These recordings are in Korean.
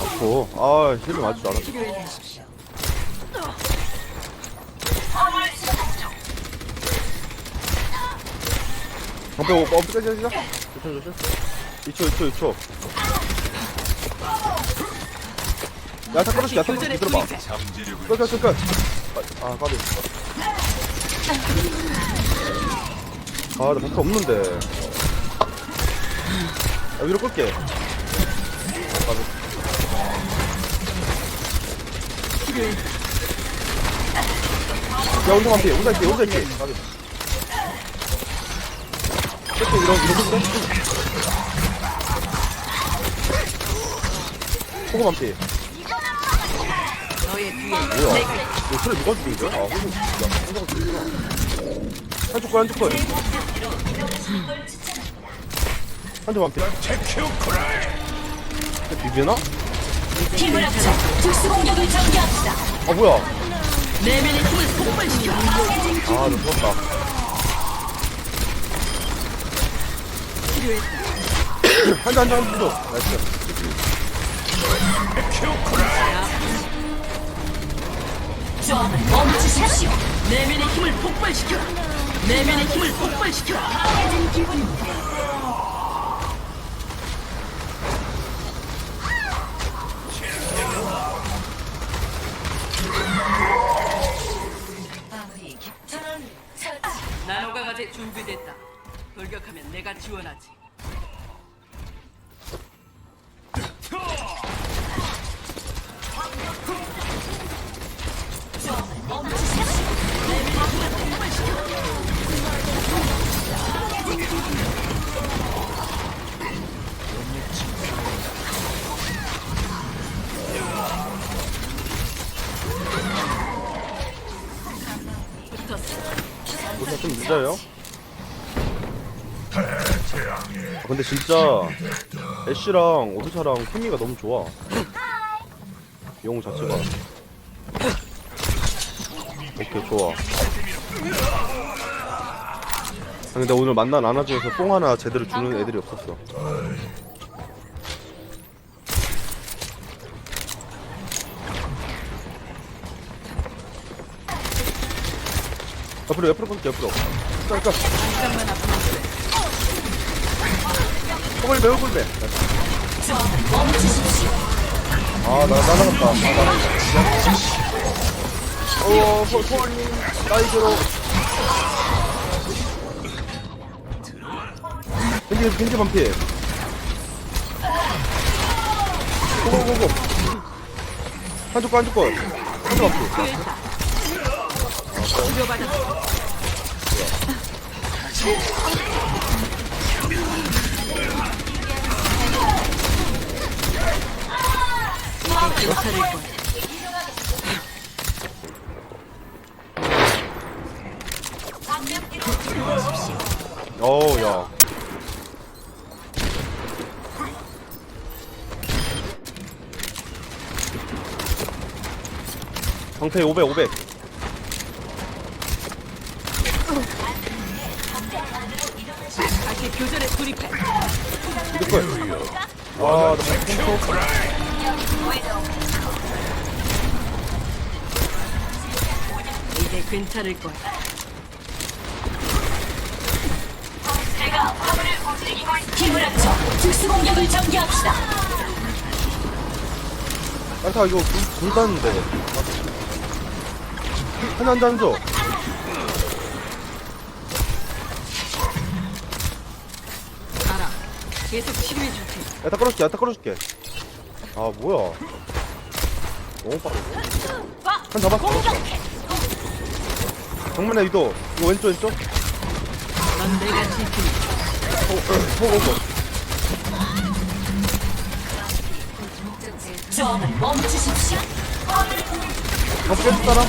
아프. 아, 힐을. 치료해 주십시오. 방패 어, 어, 빼자, 빼자. 조심, 조심. 2초, 2초, 2초. 야, 다 끌어줄게, 야, 다 끌어줄게, 들어봐. 끝, 끝, 끝, 끝. 아, 아, 까비. 아, 나 방패 없는데. 야, 위로 끌게. 아. 야, 운동 안 피해, 운동 안 피해, 운동 안 피해. 까비. 이렇게 이런 이런 거 소금 한 피. 뭐야? 이거 소리 누가 죽인 거야? 아, 호구. 야, 호구가 죽이구나. 한쪽 거, 한쪽 거. 한쪽 한 피. 비비나? 힘을 합쳐 특수 공격을 전개합시다. 아, 뭐야? 내면의 힘을 폭발시켜 아, 너 죽었다. 한대 한대 한대 줘. 나이스. 조합을 멈추십시오. 내면의 힘을 폭발시켜 내면의 힘을 폭발시켜 강해진 기분입니다. 준비됐다. 돌격하면 내가 지원하지 아, 근데 진짜 애쉬랑 오드샤랑 케미가 너무 좋아. 용 자체가. 오케이 좋아. 아, 근데 오늘 만난 아나 중에서 뽕 하나 제대로 주는 애들이 없었어. 옆으로 옆으로 볼게 옆으로. 그러니까 잠깐만 아프면 뽕을 매우 굴배. 조합을 멈추십시오. 아, 나, 날아갔다. 아, 날아갔다. 어, 포, 포님, 나이드로. 겐지, 겐지 반피. 고고고고. 한쪽 거, 한쪽 거. 한쪽 반피. 치 괜찮을 거야 어우, 야. 방패 500, 500. 다시 교전에 돌입해 이거 거야. 와, 나 방패 괜찮을 거야 힘을 합쳐 특수 공격을 전개합시다. 안타 이거 불, 불 땄는데. 하나 한잔 줘. 알아 계속 치료해 줄게 야, 다 끌어줄게, 야, 다 끌어줄게. 아, 뭐야. 너무 빠르네. 한 잡았어. 정면에 위도. 이거 왼쪽, 왼쪽. 넌 내가 지키니 호, 호, 호, 호. 조합을 멈추십시오. 깰 사람?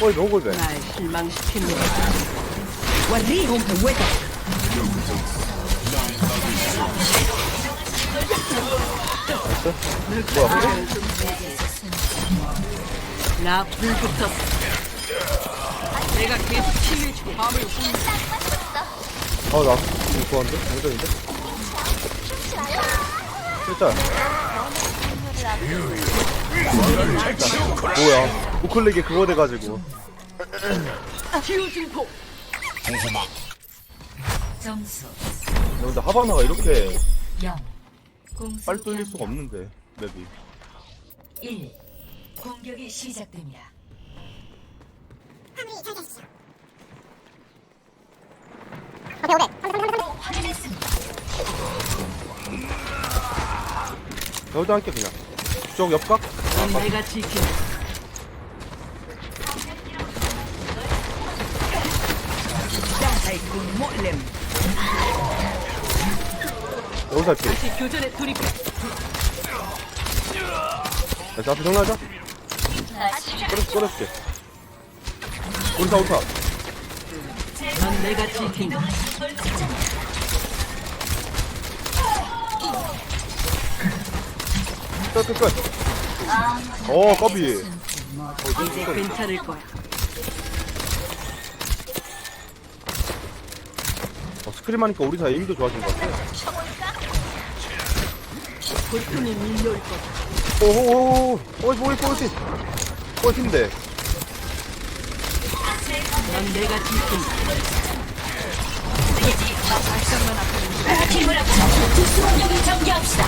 어이, 너무 골배. 날 실망시키는 거 야 뭐야, 나 불붙었어. 내가 계속 치유해주고 밤을 보는 아, 나 지금 좋아한데? 장전인데? 진짜. 뭐야. 우클릭이 그거 돼가지고. 증폭. 점수 근데 하바나가 이렇게 0 공수 빨리 뚫릴 수가 없는데, 맵이. 1 공격이 시작됩니다. 확인했습니다. 여기다 할게, 그냥. 쪽 옆각? 넌 내가 지킨다. 양사이군 몰렘. 여기서 할게. 다시 교전에 돌입해. 자, 앞에 정리하자. 끌어, 끌어줄게. 우리 사, 우리 사. 넌 내가 지킨다. 끝, 끝, 끝. 어, 까비. 이제 괜찮을 거야. 어, 스크림 하니까 우리 사 에임도 좋아진 것 같아. 고통이 밀려올 거다. 오오오, 오이스, 오이스, 오이스. 오이스인데. 넌 내가 지킨다. 힘을 합쳐 특수 공격을 전개합시다.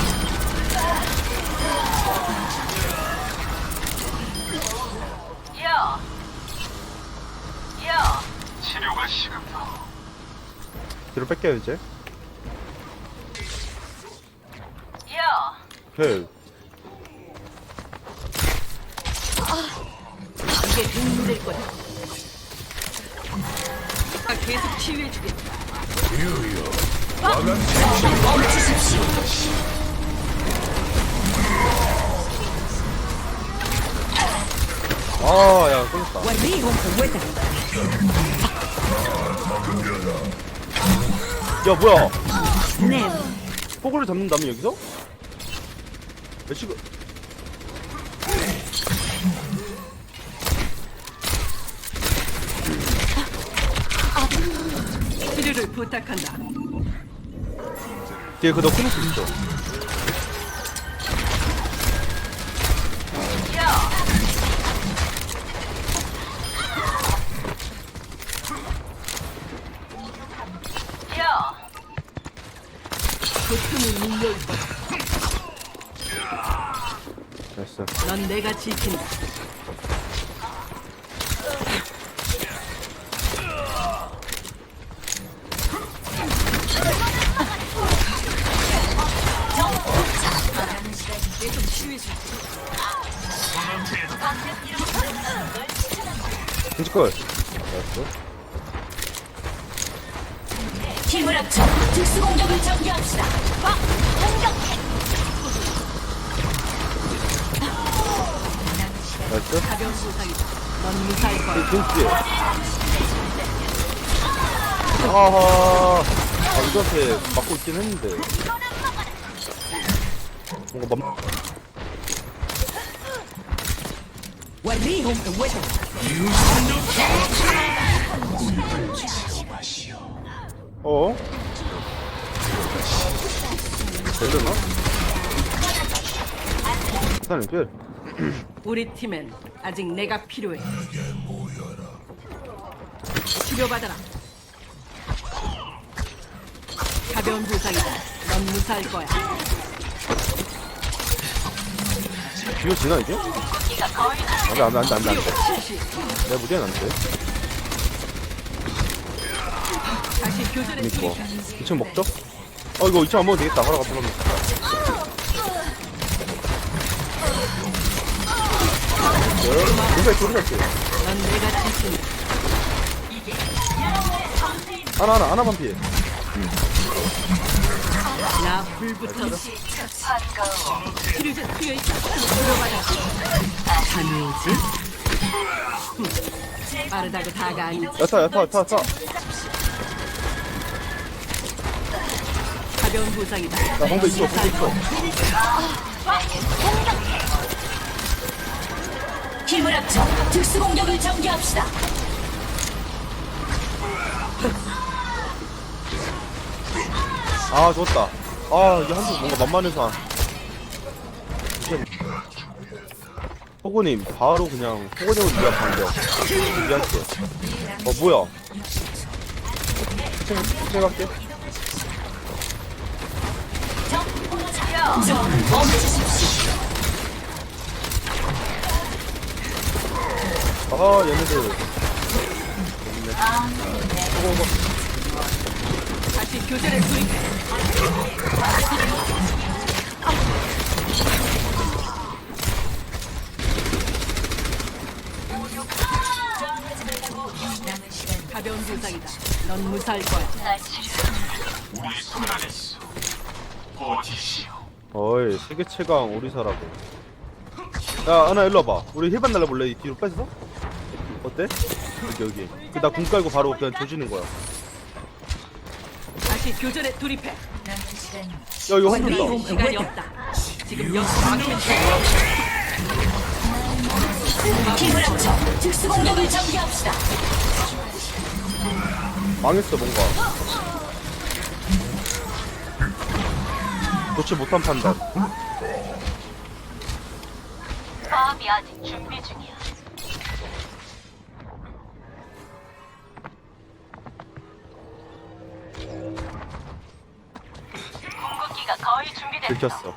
뒤로 뺄게요, 이제. 오케이. 이게 힘들 거야. 아, 계속 치유해 주겠다. 멈추십시오. 아, 야, 끌렸다. 야, 뭐야. 네. 포구를 잡는다며, 여기서? 야, 지금. 치료를 부탁한다. 뒤에 그너 끊을 수 있어. 고통이 밀려올 거 야. 됐어. 넌 내가 지킨다. 펜치걸. 됐어. 힘을 합쳐 특수 공격을 전개합시다. 가벼 거야. 펜치. 아하. 아, 이거한테 맞고 있긴 했는데. 뭔가 맘, 어? 되려나? 일단은 끝. 우리 팀엔 아직 내가 필요해. 치료받아라. 가벼운 부상이다. 넌 무사할 거야. 비교 지나 이게? 안돼 안돼 안돼 안돼 안돼 실시. 내 무대는 안돼 다시 교전에 이거 돌입해. 2층 먹죠? 어 이거 2층 안 먹어도 되겠다 갔다 가 면 조사 조사 지넌 내가 지킨다. 하나 하나 하나만 피해 나 불부터 투여 있다. 치료받아. 자네지? 빠르다고 다가 아니지. 야타 야타 야타 야타 가벼운 부상이다. 나 방금 있어 방금 있어 힘을 합쳐 특수 공격을 전개합시다. 아 좋았다. 아 이게 한쪽 뭔가 만만해서 안- 이게- 호구님 바로 그냥 호구님을 위한 방법 준비할게. 어 뭐야? 생각할게 좀 멈추십시오. 아 얘네들 다시 교전에 투입해. 가벼운 부상이다. 넌 무사할 거야. 어이 세계 최강 오리사라고 야 하나 일로 와봐 우리 힐반 날려볼래 이 뒤로 뺐어? 어때? 여기 여기 그나궁 깔고 바로 그냥 조지는 거야 야 다시 교전에 투입해. 이거 네 흔들다 시간이 없다. 지금 여기서 막힌 힘을 합쳐 특수 공격을 전개합시다. 망했어 뭔가 좋지 못한 판단 마음이 아직 준비 중이야. 들켰어.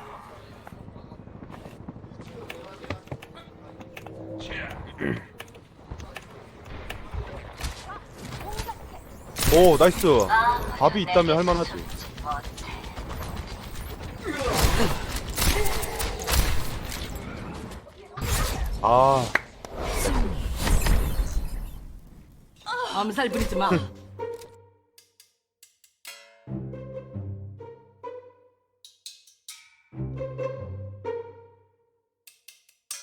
오 나이스. 밥이 있다면 할만하지. 아. 암살 부리지 마.